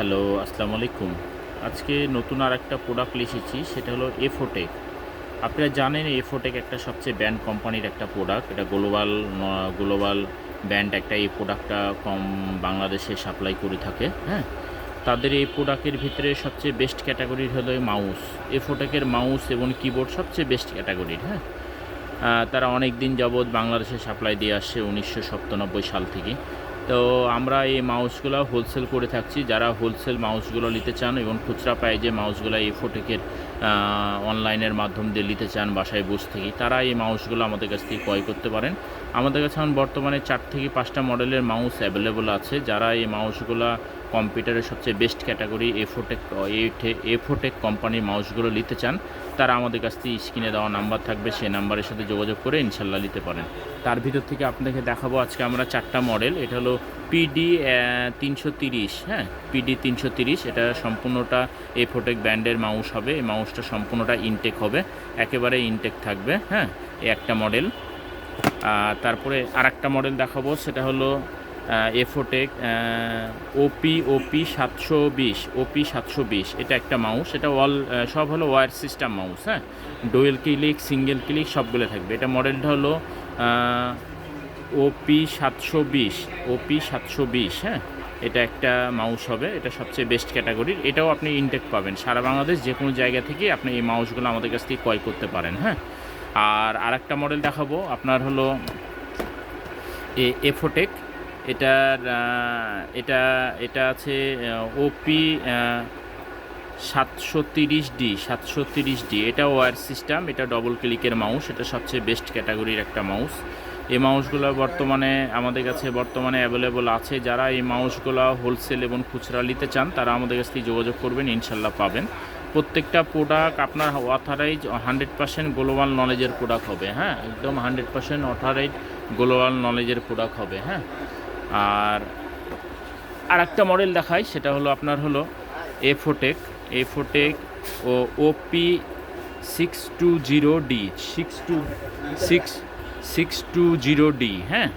Hello আসসালামু আলাইকুম আজকে নতুন আর একটা প্রোডাক্ট এসেছি, সেটা হলো এফোটেক আপনারা জানেন এফোটেক একটা সবচেয়ে ব্র্যান্ড কোম্পানির একটা প্রোডাক্ট এটা গ্লোবাল গ্লোবাল ব্র্যান্ড একটা এই প্রোডাক্টটা কম বাংলাদেশে সাপ্লাই করে থাকে হ্যাঁ? তাদের এই প্রোডাক্টের ভিতরে সবচেয়ে বেস্ট ক্যাটাগরির হলো মাউস এফোটেকের মাউস এবং কিবোর্ড সবচেয়ে বেস্ট ক্যাটাগরির হ্যাঁ? তারা অনেক দিন যাবৎ বাংলাদেশে সাপ্লাই দিয়ে আসছে উনিশশো সাতানব্বই সাল থেকে। তো আমরা এই মাউসগুলো হোলসেল করে থাকছি। যারা হোলসেল মাউসগুলো নিতে চান এবং খুচরা পায় যে মাউসগুলো এই ফোটেকের অনলাইনের মাধ্যম দিয়ে নিতে চান বাসায় বসে থেকে, তারা এই মাউসগুলো আমাদের কাছ থেকে ক্রয় করতে পারেন। আমাদের কাছে এখন বর্তমানে চার থেকে পাঁচটা মডেলের মাউস অ্যাভেলেবল আছে। যারা এই মাউসগুলো কম্পিউটারের সবচেয়ে বেস্ট ক্যাটাগরি এফোটেক এফোটেক কোম্পানির মাউসগুলো নিতে চান, তারা আমাদের কাছ থেকে স্ক্রিনে দেওয়া নাম্বার থাকবে, সেই নাম্বারের সাথে যোগাযোগ করে ইনশাল্লাহ নিতে পারেন। তার ভিতর থেকে আপনাকে দেখাবো আজকে আমরা চারটা মডেল এটা হলো পিডি তিনশো তিরিশ হ্যাঁ? পিডি তিনশো তিরিশ, এটা সম্পূর্ণটা এফোটেক ব্র্যান্ডের মাউস হবে, এই মাউসটা সম্পূর্ণটা ইনটেক হবে, একেবারে ইনটেক থাকবে হ্যাঁ? একটা মডেল তারপরে আর একটা মডেল দেখাবো, সেটা হলো এফোটেক ওপি ওপি সাতশো বিশ ওপি সাতশো বিশ, এটা একটা মাউস এটা অল সব হলো ওয়ার সিস্টেম মাউস হ্যাঁ? ডোয়েল ক্লিক সিঙ্গেল ক্লিক সবগুলো থাকবে। এটা মডেলটা হলো ওপি সাতশো বিশ ওপি সাতশো বিশ হ্যাঁ? এটা একটা মাউস হবে, এটা সবচেয়ে বেস্ট ক্যাটাগরির এটাও আপনি ইনটেক পাবেন। সারা বাংলাদেশ যে কোনো জায়গা থেকে আপনি এই মাউসগুলো আমাদের কাছ থেকে ক্রয় করতে পারেন হ্যাঁ? আর আরেকটা মডেল দেখাবো, আপনার হলো, এ এফোটেক এটার এটা এটা আছে ওপি সাতশো তিরিশ ডি সাতশো তিরিশ ডি এটা ওয়ার সিস্টেম এটা ডবল ক্লিকের মাউস এটা সবচেয়ে বেস্ট ক্যাটাগরির একটা মাউস এই মাউসগুলো বর্তমানে আমাদের কাছে বর্তমানে অ্যাভেলেবল আছে। যারা এই মাউসগুলো হোলসেল এবং খুচরা নিতে চান, তারা আমাদের কাছ থেকে যোগাযোগ করবেন ইনশাল্লাহ পাবেন। প্রত্যেকটা প্রোডাক্ট আপনার অথরাইজ হান্ড্রেড পার্সেন্ট গ্লোবাল নলেজের প্রোডাক্ট হবে হ্যাঁ? একদম হান্ড্রেড পার্সেন্ট অথরাইজ গ্লোবাল নলেজের প্রোডাক্ট হবে হ্যাঁ? আর আর একটা মডেল দেখাই, সেটা হলো আপনার হলো এ ফোটেক এ ফোটেক ও O P six two zero D six two six six two zero D হ্যাঁ?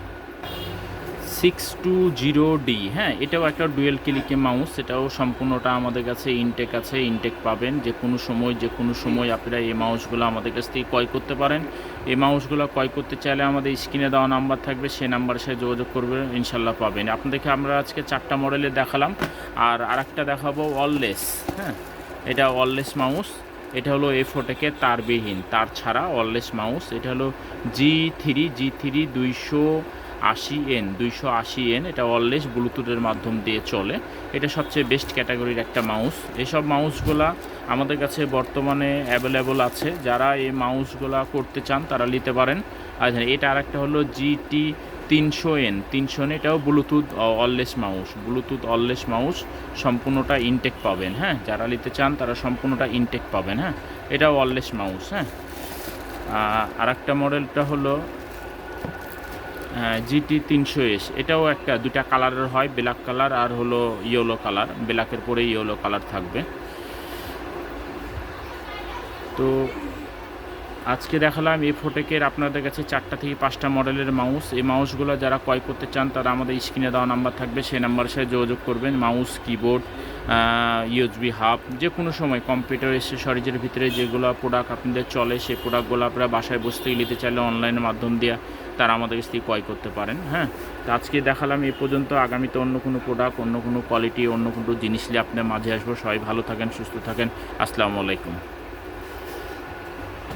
সিক্স টু জিরো ডি হ্যাঁ এটাও একটা ডুয়েল ক্লিকে মাউস এটাও সম্পূর্ণটা আমাদের কাছে ইনটেক আছে ইনটেক পাবেন, যে কোনো সময়, যে কোনো সময় আপনারা এই মাউসগুলো আমাদের কাছ থেকে ক্রয় করতে পারেন। এই মাউসগুলো ক্রয় করতে চাইলে আমাদের স্ক্রিনে দেওয়া নাম্বার থাকবে সেই নাম্বারের সাথে যোগাযোগ করবে ইনশাল্লাহ পাবেন। আপনাদেরকে আমরা আজকে চারটা মডেলে দেখালাম, আর আরেকটা দেখাবো অললেস হ্যাঁ এটা অললেস মাউস এটা হলো এ ফোটেকে তারবিহীন, তার ছাড়া অললেস মাউস এটা হলো জি থ্রি জি থ্রি দুইশো আশি এন, দুইশো আশি এন, এটা অললেস ব্লুটুথের মাধ্যম দিয়ে চলে। এটা সবচেয়ে বেস্ট ক্যাটাগরির একটা মাউস এসব মাউসগুলা আমাদের কাছে বর্তমানে অ্যাভেলেবল আছে। যারা এই মাউসগুলা করতে চান, তারা নিতে পারেন। আচ্ছা এটা আরেকটা হলো জিটি তিনশো এন। তিনশো এন এটাও Bluetooth wireless mouse Bluetooth wireless mouse সম্পূর্ণটা ইনটেক পাবেন হ্যাঁ? যারা নিতে চান, তারা সম্পূর্ণটা ইনটেক পাবেন হ্যাঁ? এটাও অললেস মাউস হ্যাঁ? আর একটা মডেলটা হলো জিটি তিনশো এস। এটাও একটা দুটা কালারের হয়, ব্ল্যাক কালার আর হলো ইয়েলো কালার। ব্ল্যাকের পরে ইয়েলো কালার থাকবে। তো আজকে দেখালাম এই ফোটেকের আপনাদের কাছে চারটা থেকে পাঁচটা মডেলের মাউস। এই মাউসগুলো যারা ক্রয় করতে চান, তারা আমাদের স্ক্রিনে দেওয়া নাম্বার থাকবে। সেই নাম্বারের সাথে যোগাযোগ করবেন। মাউস, কিবোর্ড ইউএসবি হাব যে কোনো সময় কম্পিউটার এসেসরিজের ভিতরে যেগুলো প্রোডাক্ট আপনাদের চলে, সেই প্রোডাক্টগুলো আপনারা বাসায় বসতে নিতে চাইলে অনলাইনের মাধ্যম দিয়ে তারা আমাদের কাছ থেকে ক্রয় করতে পারেন হ্যাঁ? তো আজকে দেখালাম এই পর্যন্ত। আগামীতে অন্য কোনো প্রোডাক্ট অন্য কোনো কোয়ালিটি অন্য কোনো জিনিস নিয়ে আপনার মাঝে আসব। সবাই ভালো থাকেন, সুস্থ থাকেন। আসসালামু আলাইকুম।